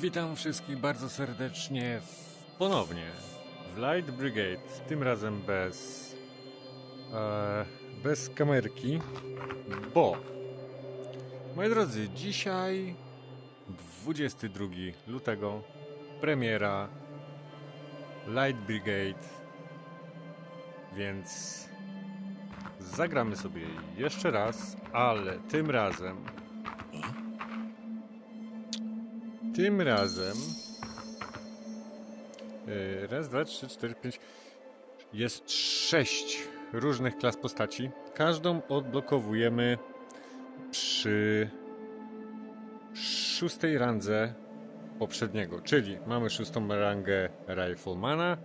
Witam wszystkich bardzo serdecznie w, ponownie w Light Brigade. Tym razem bez e, bez kamerki, bo moi drodzy, dzisiaj 22 lutego premiera Light Brigade, więc zagramy sobie jeszcze raz, ale tym razem tym razem. yy, Raz, dwa, trzy, cztery, pięć. Jest sześć różnych klas postaci. Każdą odblokowujemy przy szóstej randze poprzedniego. Czyli mamy szóstą rangę Riflemana,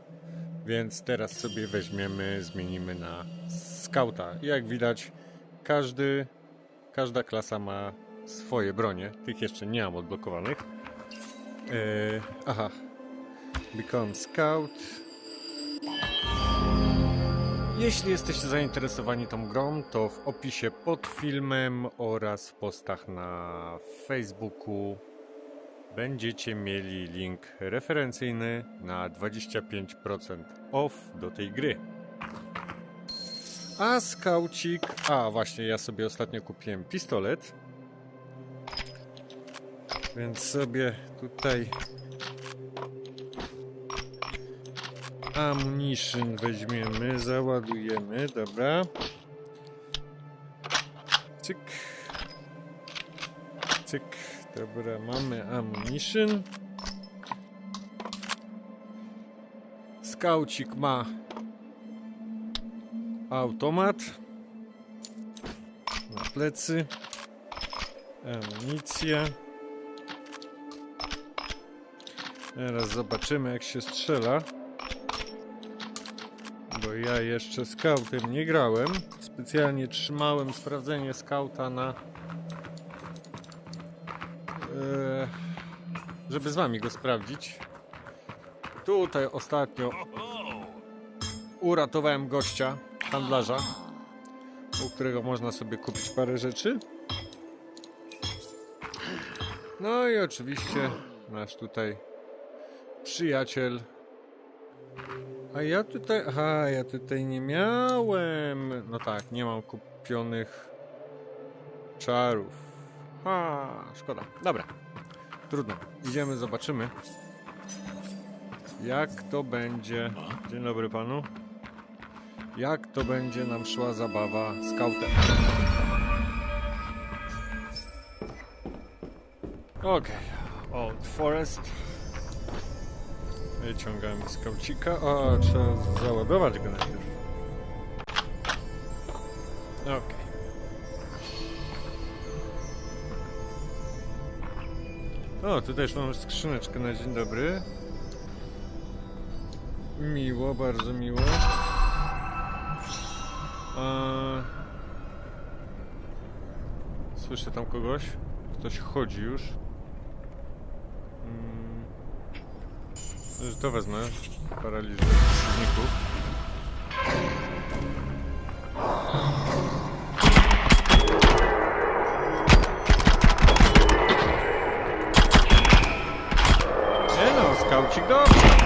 więc teraz sobie weźmiemy, zmienimy na Scouta. Jak widać, każdy, każda klasa ma swoje bronie. Tych jeszcze nie mam odblokowanych. Eee, aha. Become Scout. Jeśli jesteście zainteresowani tą grą, to w opisie pod filmem oraz w postach na Facebooku będziecie mieli link referencyjny na 25% off do tej gry. A skaucik. A właśnie, ja sobie ostatnio kupiłem pistolet. Więc sobie tutaj ammunition weźmiemy, załadujemy, dobra. Cyk. Cyk. Dobra, mamy ammunition. Skaucik ma automat na plecy. Amunicja. Teraz zobaczymy jak się strzela. Bo ja jeszcze skautem nie grałem. Specjalnie trzymałem sprawdzenie skauta na... E, żeby z wami go sprawdzić. Tutaj ostatnio uratowałem gościa, handlarza, u którego można sobie kupić parę rzeczy. No i oczywiście nasz tutaj przyjaciel. A ja tutaj. Aha, ja tutaj nie miałem. No tak, nie mam kupionych czarów. Ha, szkoda. Dobra. Trudno. Idziemy, zobaczymy. Jak to będzie. Dzień dobry panu. Jak to będzie nam szła zabawa skautem. Okej. Old Forest. Wyciągamy skaucika. O, trzeba załadować go najpierw. Okej. O, tutaj już mamy skrzyneczkę na dzień dobry. Miło, bardzo miło. A... Słyszę tam kogoś. Ktoś chodzi już. Mm. Że to wezmę. Paraliż przeciwników. Nie no, skaucik dobrze.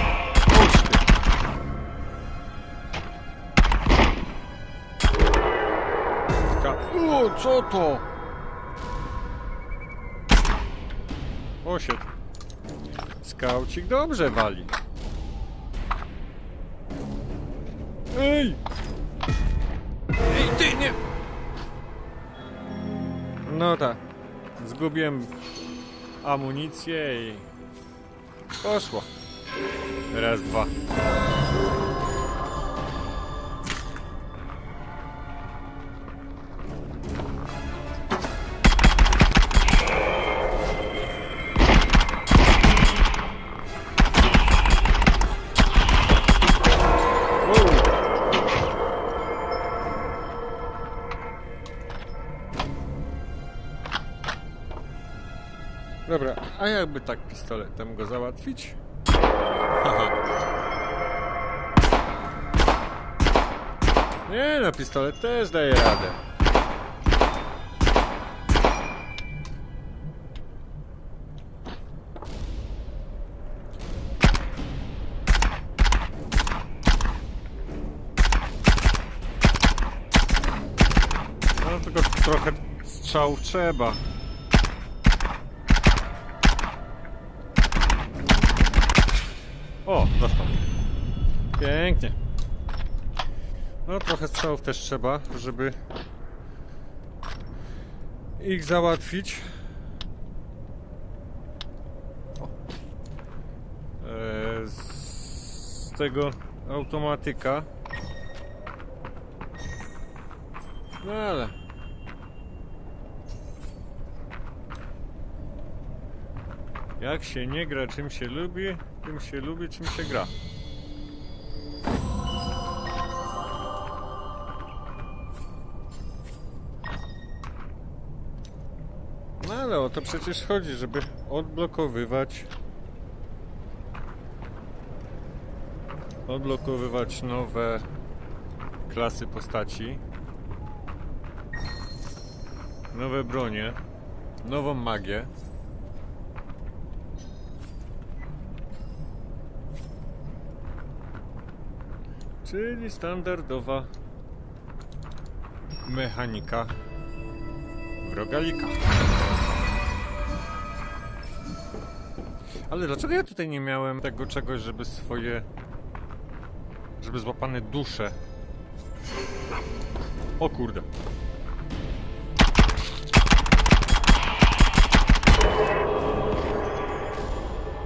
O, co to? Osiedł. Skaucik dobrze wali. Ej! Ej, ty nie! No tak. Zgubiłem amunicję i... Poszło. Raz, dwa. by tak pistoletem go załatwić? Nie no, pistolet też daje radę. No tylko trochę strzałów trzeba. No trochę strzałów też trzeba, żeby ich załatwić. E, z tego automatyka. No ale. Jak się nie gra czym się lubi, tym się lubi czym się gra. O to przecież chodzi, żeby odblokowywać odblokowywać nowe klasy postaci. Nowe bronie nową magię. Czyli standardowa mechanika w Ale dlaczego ja tutaj nie miałem tego czegoś, żeby swoje... żeby złapane dusze... O kurde.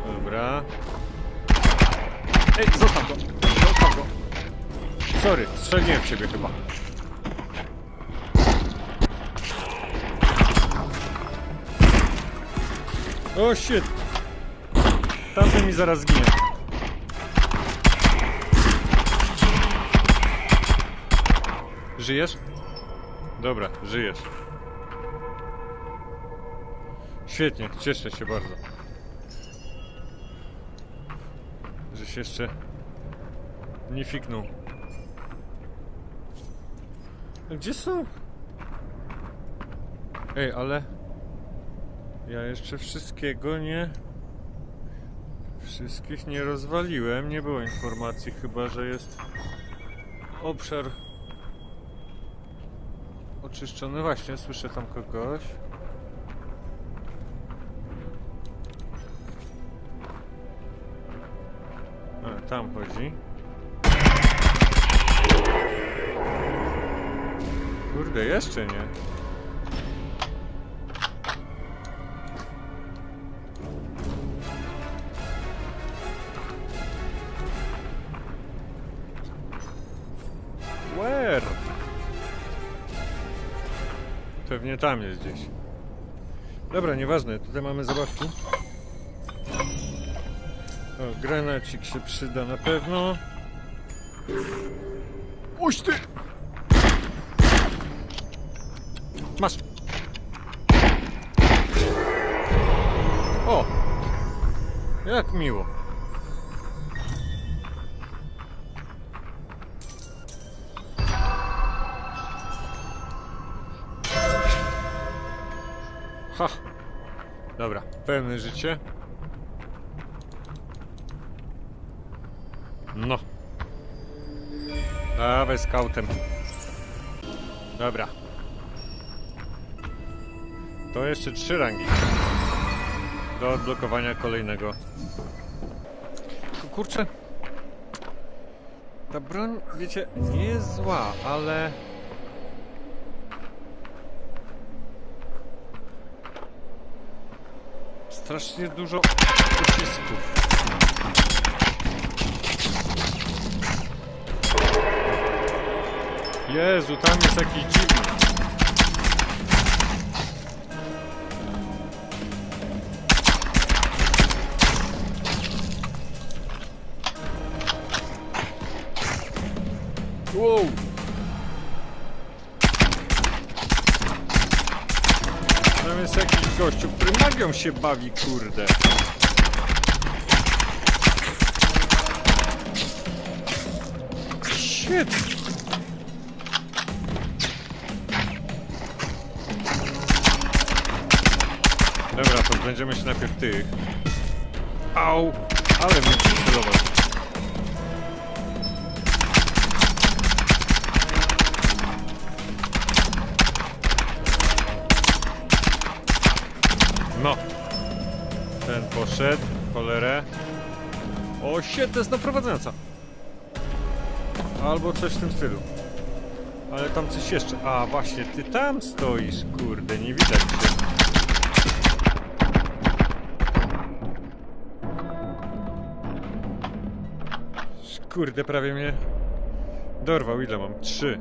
Dobra. Ej, zostaw go! Zostaw go! Sorry, strzeliłem w ciebie chyba. O shit! Tamten mi zaraz zginie. Żyjesz? Dobra, żyjesz. Świetnie, cieszę się bardzo. Że się jeszcze nie fiknął. Gdzie są? Ej, ale... Ja jeszcze wszystkiego nie... Wszystkich nie rozwaliłem. Nie było informacji chyba, że jest obszar oczyszczony. Właśnie, słyszę tam kogoś. A, tam chodzi. Kurde, jeszcze nie. Pewnie tam jest gdzieś. Dobra, nieważne, tutaj mamy zabawki. O, granacik się przyda na pewno. Uś ty! Masz! O! Jak miło. Dobra, pełne życie. No. Dawaj skautem. Dobra. To jeszcze trzy rangi. Do odblokowania kolejnego. Kurczę. Ta broń, wiecie, nie jest zła, ale... Strasznie dużo pocisków. Jezu, tam jest jakiś dziwny. Magią się bawi, kurde. Shit! Dobra, to będziemy się najpierw tych. Au! Ale mnie przycelował. Poszedł, cholerę. O, shit, to jest naprowadzająca. Albo coś w tym stylu. Ale tam coś jeszcze. A, właśnie, ty tam stoisz, kurde, nie widać cię. Kurde, prawie mnie dorwał. Ile mam? Trzy.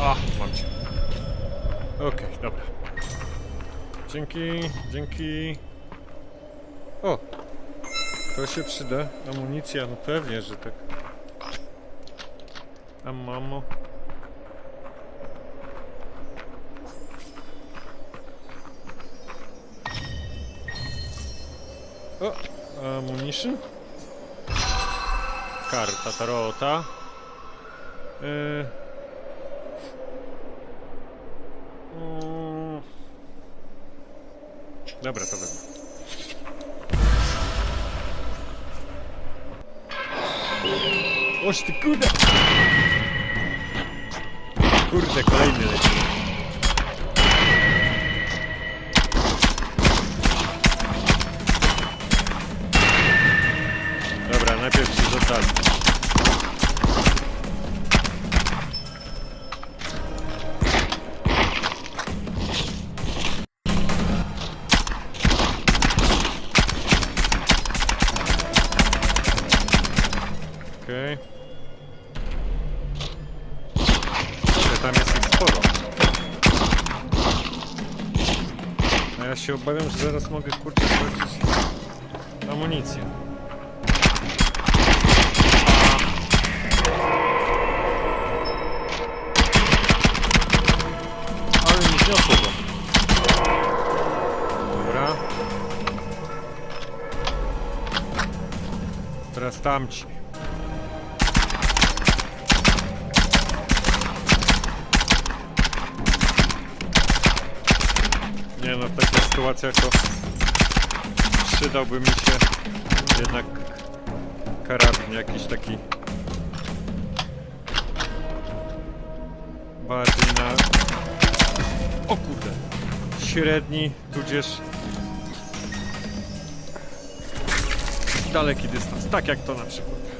A, mam cię. Okej, dobra. Dzięki, dzięki. O! To się przyda. Amunicja, no pewnie, że tak. A mamo. O! Ammunition? Karta tarota. Yy. Dobra, to wezmę. Oż ty kurde! Kurde, kolejny leci. Dobra, najpierw się zostawi. Że zaraz mogę kurczę stracić amunicję. Ale nie zniosło go. Dobra. Teraz tamci. Nie no, w takich sytuacjach to przydałby mi się jednak karabin jakiś taki bardziej na o kurde średni, tudzież daleki dystans, tak jak to na przykład.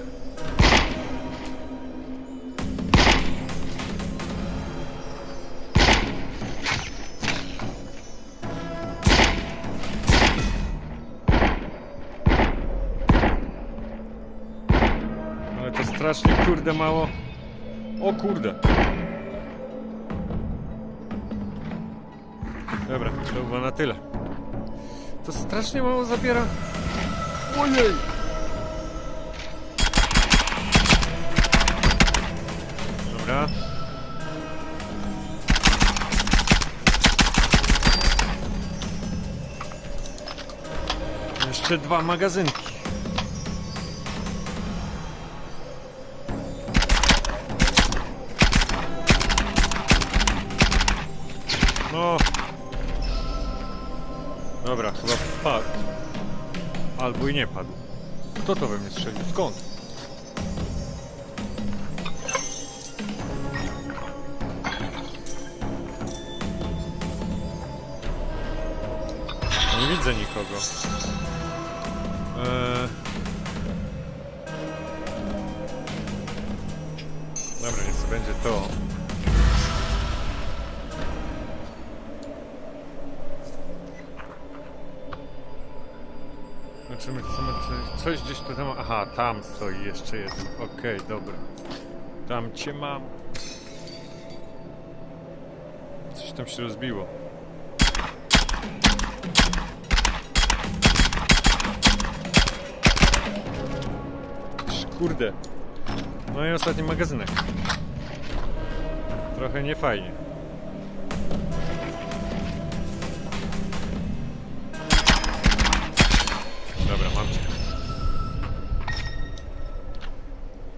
Strasznie kurde mało. O kurde. Dobra, to chyba na tyle. To strasznie mało zabiera. Ojej! Dobra. Jeszcze dwa magazynki. No. Dobra, chyba wpadł. Albo i nie padł. Kto to we mnie strzelił? Skąd? Nie widzę nikogo. My chcemy coś, coś gdzieś tu tam... Aha, tam stoi jeszcze jeden. Okej, dobra. Tam cię mam. Coś tam się rozbiło. Kurde. No i ostatni magazynek. Trochę niefajnie.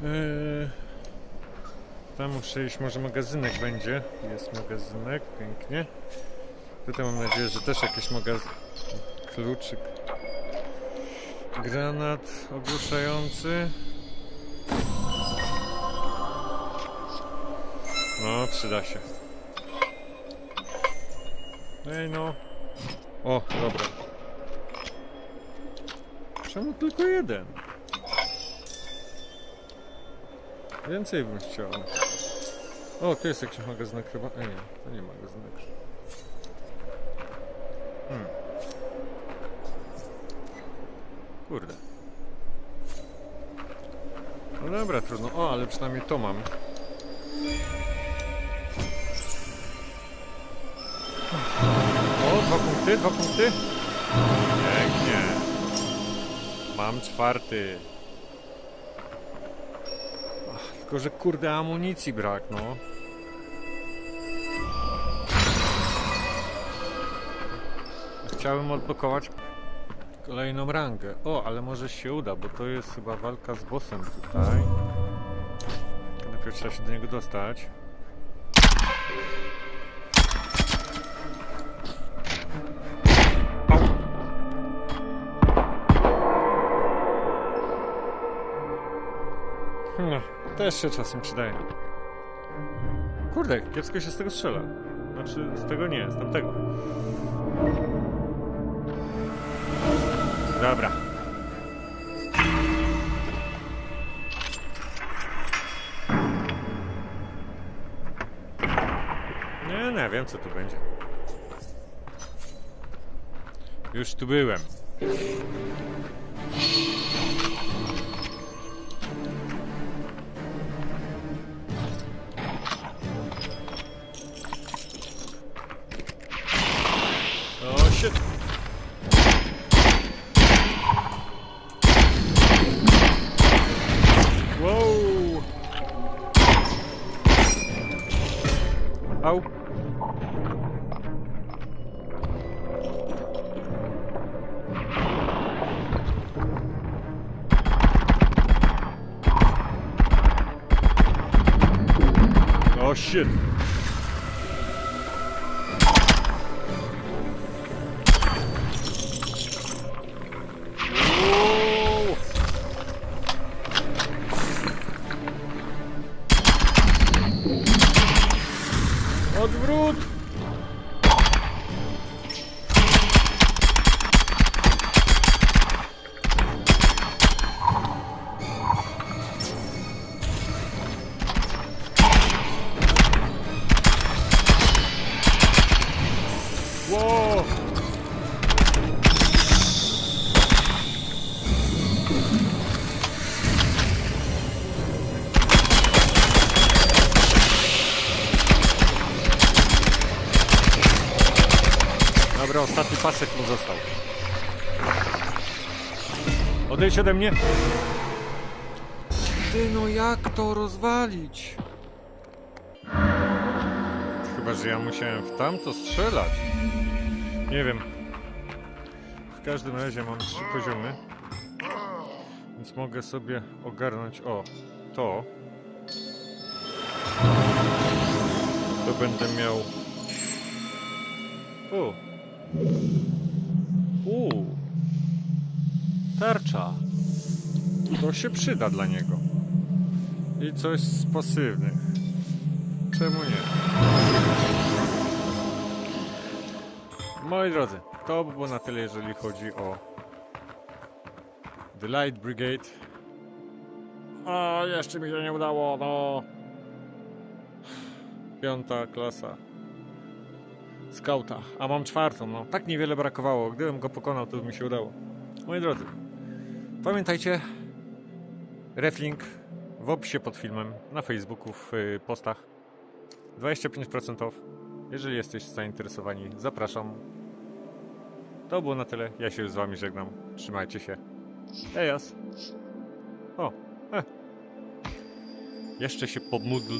Eee, tam muszę iść, może magazynek będzie. Jest magazynek, pięknie. Tutaj mam nadzieję, że też jakiś magaz... Kluczyk. Granat ogłuszający. No, przyda się. Ej no. O, dobra. Czemu tylko jeden? Więcej bym chciał. O, tu jest jakiś magazynek chyba. Ej, nie, to nie magazynek. Hmm. Kurde. No dobra, trudno. O, ale przynajmniej to mam. O, dwa punkty, dwa punkty. Pięknie. Mam czwarty. Tylko, że kurde amunicji brak, no. Chciałem odblokować kolejną rangę. O, ale może się uda, bo to jest chyba walka z bossem tutaj. Najpierw trzeba się do niego dostać. Też się czasem przydaje. Kurde, kiepsko się z tego strzela. Znaczy, z tego nie, z tamtego. Dobra. Nie, nie, wiem co tu będzie. Już tu byłem. Oh shit. Ostatni pasek mu został. Odejdź ode mnie. Ty, no jak to rozwalić? Chyba, że ja musiałem w tamto strzelać. Nie wiem. W każdym razie mam trzy poziomy. Więc mogę sobie ogarnąć, o, to. To będę miał... O, Uuu. Tarcza. To się przyda dla niego. I coś z pasywnych. Czemu nie? Moi drodzy, to by było na tyle, jeżeli chodzi o The Light Brigade. A jeszcze mi się nie udało, no. Piąta klasa. Skauta, a mam czwartą, no. Tak niewiele brakowało. Gdybym go pokonał, to by mi się udało. Moi drodzy, pamiętajcie, reflink w opisie pod filmem, na Facebooku, w y, postach. 25% off. Jeżeli jesteście zainteresowani, zapraszam. To było na tyle. Ja się z wami żegnam. Trzymajcie się. Ejas. O, e. Jeszcze się pomódl.